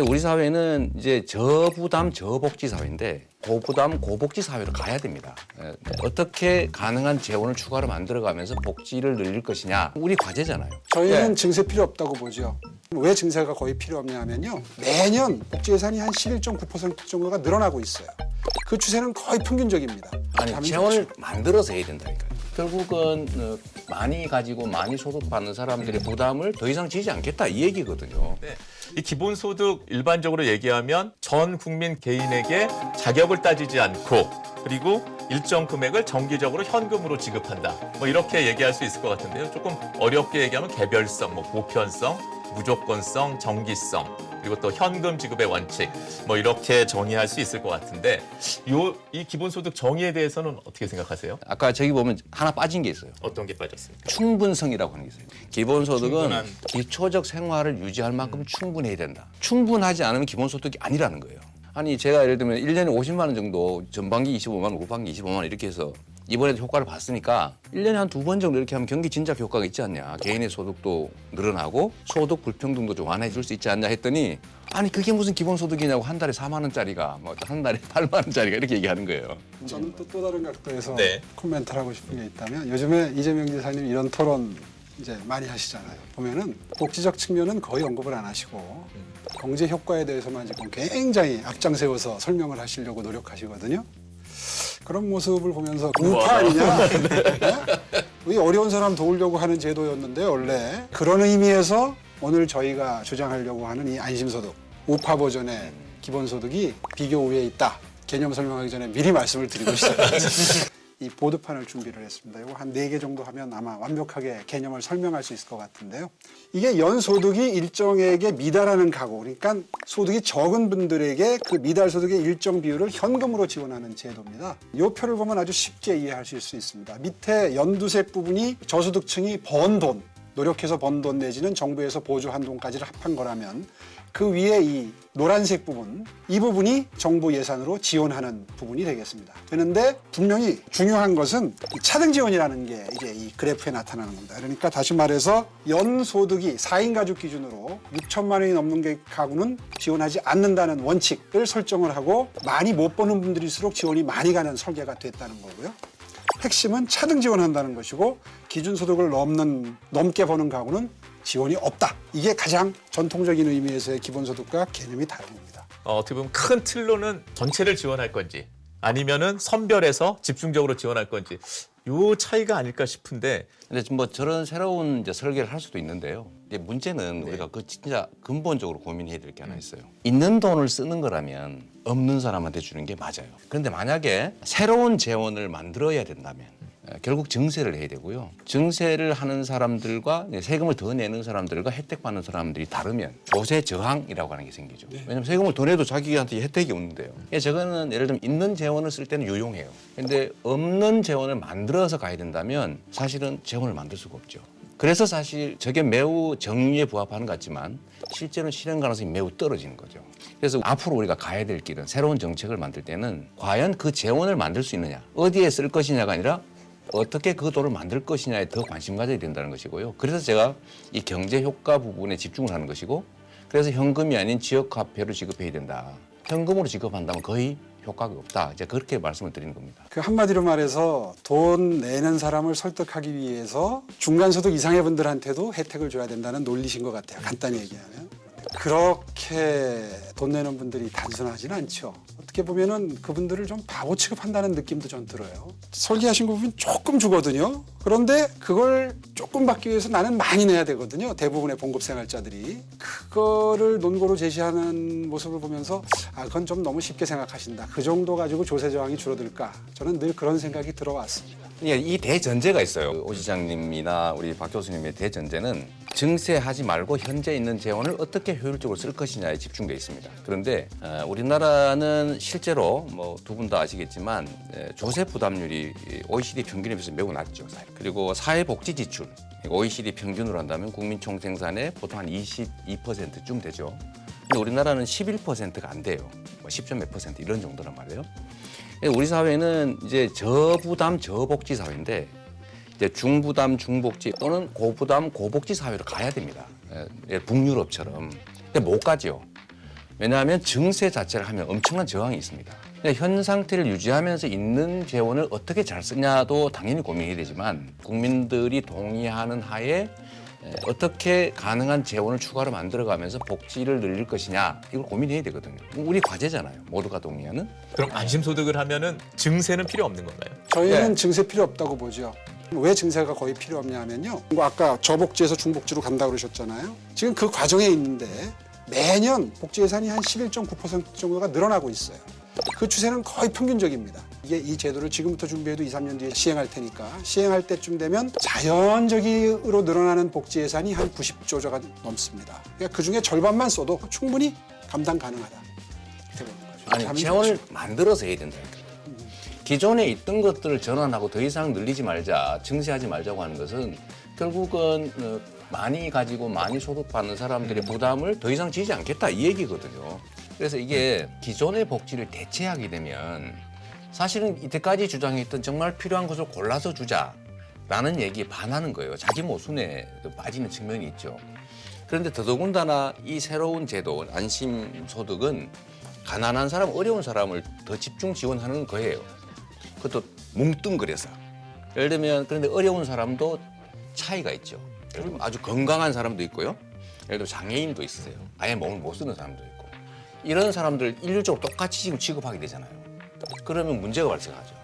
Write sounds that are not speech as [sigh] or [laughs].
우리 사회는 이제 저부담 저복지 사회인데 고부담 고복지 사회로 가야 됩니다. 예, 어떻게 가능한 재원을 추가로 만들어가면서 복지를 늘릴 것이냐 우리 과제잖아요. 저희는 증세 필요 없다고 보죠. 왜 증세가 거의 필요 없냐면요. 매년 복지 예산이 한 11.9% 정도가 늘어나고 있어요. 그 추세는 거의 평균적입니다. 아니 재원을. 만들어서 해야 된다니까요. 결국은 어, 많이 가지고 많이 소득 받는 사람들의 부담을 더 이상 지지 않겠다 이 얘기거든요. 네. 이 기본소득 일반적으로 얘기하면 전 국민 개인에게 자격을 따지지 않고 그리고 일정 금액을 정기적으로 현금으로 지급한다. 뭐 이렇게 얘기할 수 있을 것 같은데요. 조금 어렵게 얘기하면 개별성, 뭐 보편성, 무조건성, 정기성, 그리고 또 현금 지급의 원칙, 뭐 이렇게 정의할 수 있을 것 같은데 요 이 기본소득 정의에 대해서는 어떻게 생각하세요? 아까 저기 보면 하나 빠진 게 있어요. 어떤 게 빠졌습니까? 충분성이라고 하는 게 있어요. 기본소득은 충분한. 기초적 생활을 유지할 만큼 충분해야 된다. 충분하지 않으면 기본소득이 아니라는 거예요. 아니 제가 예를 들면 1년에 50만 원 정도 전반기 25만 원, 후반기 25만 원 이렇게 해서 이번에도 효과를 봤으니까 1년에 한 두 번 정도 이렇게 하면 경기 진작 효과가 있지 않냐. 개인의 소득도 늘어나고 소득 불평등도 좀 완화해 줄 수 있지 않냐 했더니 아니 그게 무슨 기본소득이냐고 한 달에 4만 원짜리가 뭐 한 달에 [laughs] 8만 원짜리가 이렇게 얘기하는 거예요. 저는 또, 또 다른 각도에서 네. 코멘트를 하고 싶은 게 있다면 요즘에 이재명 지사님 이런 토론 이제 많이 하시잖아요. 보면은 복지적 측면은 거의 언급을 안 하시고 경제 효과에 대해서만 지금 굉장히 앞장 세워서 설명을 하시려고 노력하시거든요. 그런 모습을 보면서 우파 아니냐? [laughs] 네? 이 어려운 사람 도우려고 하는 제도였는데 원래 그런 의미에서 오늘 저희가 주장하려고 하는 이 안심소득 우파 버전의 기본소득이 비교 우위에 있다. 개념 설명하기 전에 미리 말씀을 드리고 [laughs] 시작하겠습니다. 이 보드판을 준비를 했습니다. 이거 한 네 개 정도 하면 아마 완벽하게 개념을 설명할 수 있을 것 같은데요. 이게 연소득이 일정액에 미달하는 가구, 그러니까 소득이 적은 분들에게 그 미달 소득의 일정 비율을 현금으로 지원하는 제도입니다. 이 표를 보면 아주 쉽게 이해하실 수 있습니다. 밑에 연두색 부분이 저소득층이 번 돈, 노력해서 번 돈 내지는 정부에서 보조한 돈까지를 합한 거라면 그 위에 이 노란색 부분, 이 부분이 정부 예산으로 지원하는 부분이 되겠습니다. 되는데 분명히 중요한 것은 이 차등 지원이라는 게 이제 이 그래프에 나타나는 겁니다. 그러니까 다시 말해서 연 소득이 4인 가족 기준으로 6천만 원이 넘는 게 가구는 지원하지 않는다는 원칙을 설정을 하고 많이 못 버는 분들일수록 지원이 많이 가는 설계가 됐다는 거고요. 핵심은 차등 지원한다는 것이고 기준 소득을 넘는 넘게 버는 가구는 지원이 없다. 이게 가장 전통적인 의미에서의 기본소득과 개념이 다른 겁니다. 어, 어떻게 보면 큰 틀로는 전체를 지원할 건지 아니면은 선별해서 집중적으로 지원할 건지 요 차이가 아닐까 싶은데 근데 지금 뭐 저런 새로운 이제 설계를 할 수도 있는데요. 이제 문제는 네. 우리가 그 진짜 근본적으로 고민해야 될게 음. 하나 있어요. 있는 돈을 쓰는 거라면 없는 사람한테 주는 게 맞아요. 그런데 만약에 새로운 재원을 만들어야 된다면 에, 결국 증세를 해야 되고요. 증세를 하는 사람들과 세금을 더 내는 사람들과 혜택 받는 사람들이 다르면 조세 저항이라고 하는 게 생기죠. 네. 왜냐하면 세금을 더 내도 자기한테 혜택이 없는데요. 예, 저거는 예를 들면 있는 재원을 쓸 때는 유용해요. 근데 없는 재원을 만들어서 가야 된다면 사실은 재원을 만들 수가 없죠. 그래서 사실 저게 매우 정의에 부합하는 것 같지만 실제로는 실현 가능성이 매우 떨어지는 거죠. 그래서 앞으로 우리가 가야 될 길은 새로운 정책을 만들 때는 과연 그 재원을 만들 수 있느냐, 어디에 쓸 것이냐가 아니라 어떻게 그 돈을 만들 것이냐에 더 관심 가져야 된다는 것이고요. 그래서 제가 이 경제 효과 부분에 집중을 하는 것이고 그래서 현금이 아닌 지역 화폐로 지급해야 된다. 현금으로 지급한다면 거의 효과가 없다. 이제 그렇게 말씀을 드리는 겁니다. 그 한마디로 말해서 돈 내는 사람을 설득하기 위해서 중간소득 이상의 분들한테도 혜택을 줘야 된다는 논리신 것 같아요. 간단히 얘기하면. 그렇게 돈 내는 분들이 단순하지는 않죠. 어떻게 보면은 그분들을 좀 바보 취급한다는 느낌도 좀 들어요. 설계하신 거 보면 조금 주거든요. 그런데 그걸 조금 받기 위해서 나는 많이 내야 되거든요. 대부분의 봉급 생활자들이. 그거를 논고로 제시하는 모습을 보면서 아, 그건 좀 너무 쉽게 생각하신다. 그 정도 가지고 조세 저항이 줄어들까? 저는 늘 그런 생각이 들어왔습니다. 예, 이 대전제가 있어요. 오 시장님이나 우리 박 교수님의 대전제는 증세하지 말고 현재 있는 재원을 어떻게 효율적으로 쓸 것이냐에 집중돼 있습니다. 그런데 어, 우리나라는 실제로 뭐 두 분 다 아시겠지만 에, 조세 부담률이 이 OECD 평균에 비해서 매우 낮죠. 그리고 사회복지 지출 OECD 평균으로 한다면 국민 총생산의 보통 한 22%쯤 되죠. 근데 우리나라는 11%가 안 돼요. 뭐 10점 몇 퍼센트 이런 정도란 말이에요. 예, 우리 사회는 이제 저부담 저복지 사회인데 이제 중부담 중복지 또는 고부담 고복지 사회로 가야 됩니다. 예, 예, 북유럽처럼. 근데 못 가죠. 왜냐하면 증세 자체를 하면 엄청난 저항이 있습니다. 그러니까 현 상태를 유지하면서 있는 재원을 어떻게 잘 쓰냐도 당연히 고민이 되지만 국민들이 동의하는 하에 에, 어떻게 가능한 재원을 추가로 만들어가면서 복지를 늘릴 것이냐 이걸 고민해야 되거든요. 우리 과제잖아요. 모두가 동의하는. 그럼 안심소득을 하면은 증세는 필요 없는 건가요? 저희는 네. 증세 필요 없다고 보죠. 왜 증세가 거의 필요 없냐면요. 뭐 아까 저복지에서 중복지로 간다 그러셨잖아요. 지금 그 과정에 있는데 매년 복지 예산이 한 11.9% 정도가 늘어나고 있어요. 그 추세는 거의 평균적입니다. 이게 이 제도를 지금부터 준비해도 2, 3년 뒤에 시행할 테니까 시행할 때쯤 되면 자연적으로 늘어나는 복지 예산이 한 90조가 넘습니다. 그러니까 그 중에 절반만 써도 충분히 감당 가능하다. 아니 참 재원을 만들어서 해야 된다니까. 기존에 있던 것들을 전환하고 더 이상 늘리지 말자, 증세하지 말자고 하는 것은 결국은 어, 많이 가지고 많이 소득받는 사람들의 부담을 더 이상 지지 않겠다 이 얘기거든요. 그래서 이게 기존의 복지를 대체하게 되면 사실은 이때까지 주장했던 정말 필요한 것을 골라서 주자라는 얘기에 반하는 거예요. 자기 모순에 빠지는 측면이 있죠. 그런데 더더군다나 이 새로운 제도 안심소득은 가난한 사람, 어려운 사람을 더 집중 지원하는 거예요. 그것도 뭉뚱그려서. 예를 들면 그런데 어려운 사람도 차이가 있죠. 예를 들면 아주 건강한 사람도 있고요. 예를 들면 장애인도 있으세요. 아예 몸을 못 쓰는 사람도 있고. 이런 사람들 일률적으로 똑같이 지금 취급하게 되잖아요. 그러면 문제가 발생하죠.